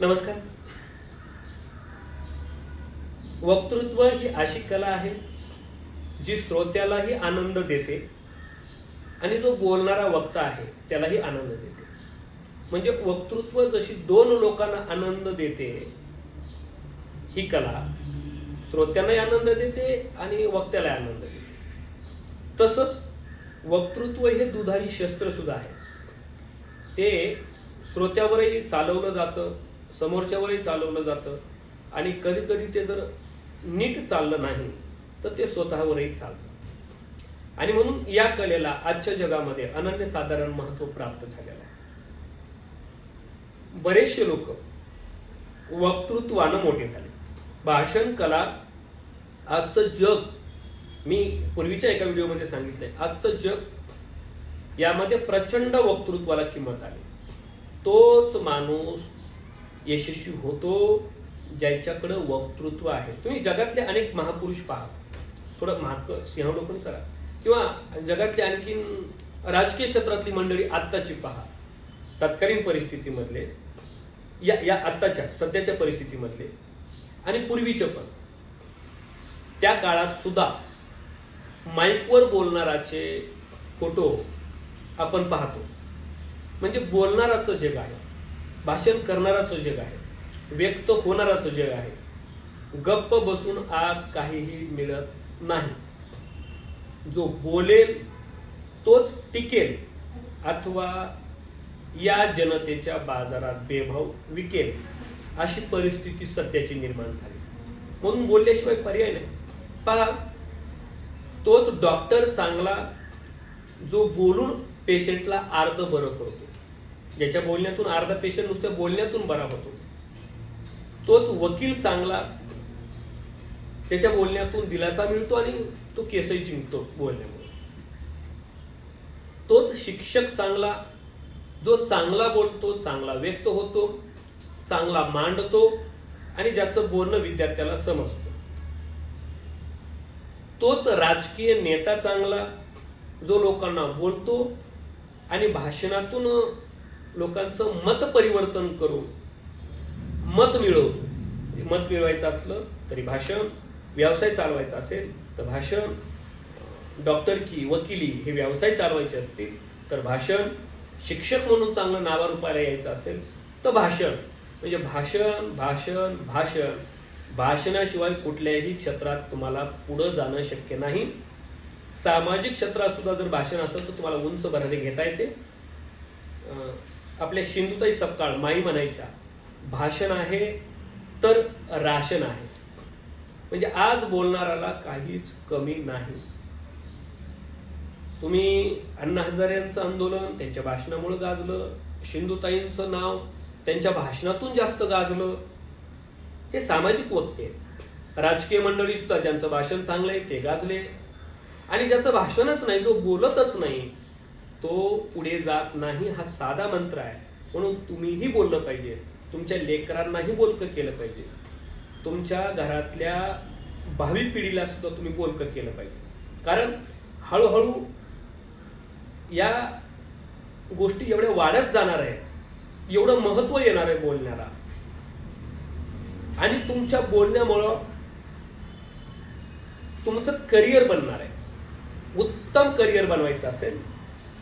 नमस्कार. वक्तृत्व ही अशी कला आहे जी श्रोत्यालाही आनंद देते आणि जो बोलणारा वक्ता आहे त्यालाही आनंद देते. म्हणजे वक्तृत्व जशी दोन लोकांना आनंद देते ही कला श्रोत्यांनाही आनंद देते आणि वक्त्यालाही आनंद देते. तसंच वक्तृत्व हे दुधारी शस्त्र सुद्धा आहे. ते श्रोत्यावरही चालवलं जातं समोरच्यावरही चालवलं जातं. आणि कधी कधी ते जर नीट चाललं नाही तर ते स्वतःवरही चालतं. आणि म्हणून या कलेला आजच्या जगामध्ये अनन्यसाधारण महत्त्व प्राप्त झालेलं आहे. बरेचसे लोक वक्तृत्वानं मोठे झाले. भाषण कला आजचं जग मी पूर्वीच्या एका व्हिडिओमध्ये सांगितलंय आजचं जग यामध्ये प्रचंड वक्तृत्वाला किंमत आली. तोच माणूस यशस्वी होतो ज्यांच्याकडं वक्तृत्व आहे. तुम्ही जगातले अनेक महापुरुष पहा. थोडं महाक सिंहावलोकन करा. किंवा जगातली आणखीन राजकीय क्षेत्रातली मंडळी आत्ताची पहा. तत्कालीन परिस्थितीमधले या या आत्ताच्या सध्याच्या परिस्थितीमधले आणि पूर्वीचे पण. त्या काळात सुद्धा माईकवर बोलणाराचे फोटो आपण पाहतो. म्हणजे बोलणाराचं जग आहे भाषण करणाराचं जग आहे. व्यक्त होणाराचं जग आहे. गप्प बसून आज काहीही मिळत नाही. जो बोलेल तोच टिकेल अथवा या जनतेच्या बाजारात बेभाव विकेल अशी परिस्थिती सध्याची निर्माण झाली. म्हणून बोलल्याशिवाय पर्याय नाही. पहा तोच डॉक्टर चांगला जो बोलून पेशंटला अर्ध बरं करतो. ज्याच्या बोलण्यातून अर्धा पेशंट नुसत्या बोलण्यातून बरा होतो. तोच वकील चांगला त्याच्या बोलण्यातून दिलासा मिळतो आणि तो केसही जिंकतो बोलण्यामुळे. तोच शिक्षक चांगला जो चांगला बोलतो चांगला व्यक्त होतो चांगला मांडतो आणि ज्याचं बोलणं विद्यार्थ्याला समजतो. तोच राजकीय नेता चांगला जो लोकांना बोलतो आणि भाषणातून लोकांचं मत परिवर्तन करून मत मिळवतो मत मिळवायचं असलं तरी भाषण व्यवसाय चालवायचा असेल तर भाषण डॉक्टर की वकिली हे व्यवसाय चालवायचे असतील तर भाषण शिक्षक म्हणून चांगलं नावारूपाला यायचं असेल तर भाषण. म्हणजे भाषण भाषण भाषण भाषणाशिवाय कुठल्याही क्षेत्रात तुम्हाला पुढं जाणं शक्य नाही. सामाजिक क्षेत्रात सुद्धा जर भाषण असेल तर तुम्हाला उंच भरारी घेता येते. आपल्या सिंधुताई सपकाळ माई म्हणायच्या भाषण आहे तर राशन आहे. म्हणजे आज बोलणाऱ्याला काहीच कमी नाही. तुम्ही अण्णा हजारेंचं आंदोलन त्यांच्या भाषणामुळे गाजलं सिंधुताईंचं नाव त्यांच्या भाषणातून जास्त गाजलं हे सामाजिक वक्ते राजकीय मंडळी सुद्धा ज्यांचं भाषण चांगलं आहे ते गाजले. आणि ज्याचं भाषणच नाही जो बोलतच नाही तो पुढे जात नाही हा साधा मंत्र आहे. म्हणून तुम्हीही बोललं पाहिजे. तुमच्या लेकरांनाही बोलकं केलं पाहिजे. तुमच्या घरातल्या भावी पिढीला सुद्धा तुम्ही बोलकं केलं पाहिजे. कारण हळूहळू या गोष्टी एवढ्या वाढत जाणार आहे एवढं महत्त्व येणार आहे बोलण्याला. आणि तुमच्या बोलण्यामुळं तुमचं करिअर बनणार आहे. उत्तम करिअर बनवायचं असेल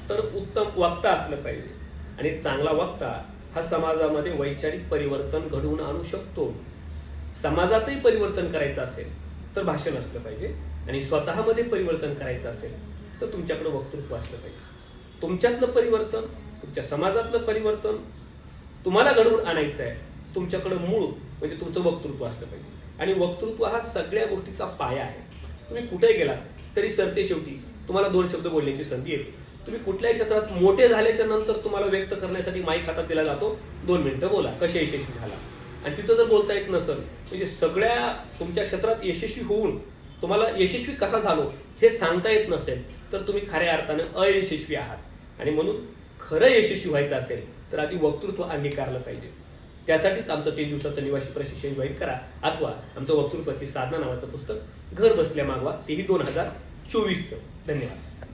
तर उत्तम वक्ता असलं पाहिजे. आणि चांगला वक्ता हा समाजामध्ये वैचारिक परिवर्तन घडवून आणू शकतो. समाजातही परिवर्तन करायचं असेल तर भाषण असलं पाहिजे. आणि स्वतःमध्ये परिवर्तन करायचं असेल तर तुमच्याकडे वक्तृत्व असलं पाहिजे. तुमच्यातलं परिवर्तन तुमच्या समाजातलं परिवर्तन तुम्हाला घडवून आणायचं आहे तुमच्याकडं मूळ म्हणजे तुमचं वक्तृत्व असलं पाहिजे. आणि वक्तृत्व हा सगळ्या गोष्टीचा पाया आहे. तुम्ही कुठे गेलात तरी सरते शेवटी तुम्हाला दोन शब्द बोलण्याची संधी येते. तुम्ही कुठल्याही क्षेत्रात मोठे झाल्याच्यानंतर तुम्हाला व्यक्त करण्यासाठी माईक हातात दिला जातो. दोन मिनिटं बोला. कसे यशस्वी झाला? आणि तिथं जर बोलता येत नसेल म्हणजे सगळ्या तुमच्या क्षेत्रात यशस्वी होऊन तुम्हाला यशस्वी कसा झालो हे सांगता येत नसेल तर तुम्ही खऱ्या अर्थानं अयशस्वी आहात. आणि म्हणून खरं यशस्वी व्हायचं असेल तर आधी वक्तृत्व अंगीकारलं पाहिजे. त्यासाठीच आमचं तीन दिवसाचं निवासी प्रशिक्षण जॉईन करा. अथवा आमचं वक्तृत्वाची साधना नावाचं पुस्तक घर बसल्या मागवा. तेही दोन हजार चोवीसचं. धन्यवाद.